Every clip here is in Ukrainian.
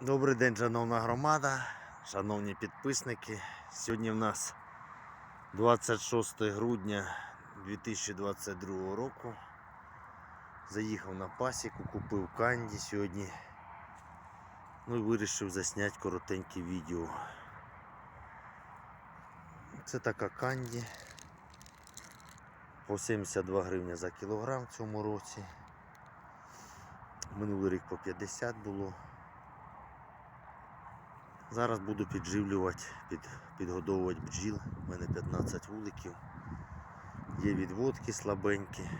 Добрий день, шановна громада, шановні підписники. Сьогодні в нас 26 грудня 2022 року. Заїхав на пасіку, купив канді сьогодні. Ну і вирішив засняти коротеньке відео. Це така канді. По 72 гривні за кілограм в цьому році. Минулий рік по 50 було. Зараз буду підживлювати, під, підгодовувати бджіл. У мене 15 вуликів. Є відводки слабенькі.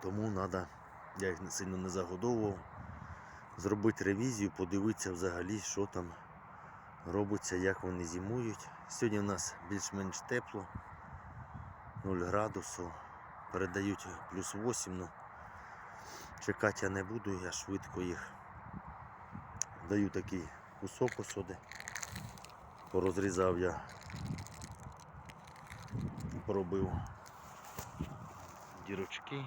Тому треба, я їх сильно не загодовував, зробити ревізію, подивитися взагалі, що там робиться, як вони зимують. Сьогодні в нас більш-менш тепло, 0 градусів. Передають плюс 8, ну чекати я не буду, я швидко їх даю такий кусок осоди. Порозрізав я, поробив дірочки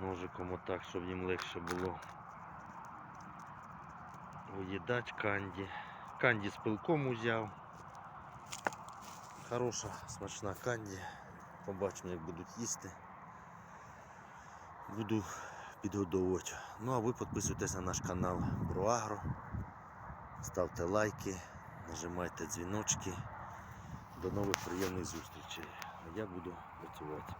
ножиком отак, щоб їм легше було виїдати канді. Канді з пилком узяв. Хороша, смачна канді. Побачимо, як будуть їсти. Буду підгодовувати. Ну а ви підписуйтесь на наш канал Проагро. Ставте лайки, нажимайте дзвіночки. До нових приємних зустрічей. А я буду працювати.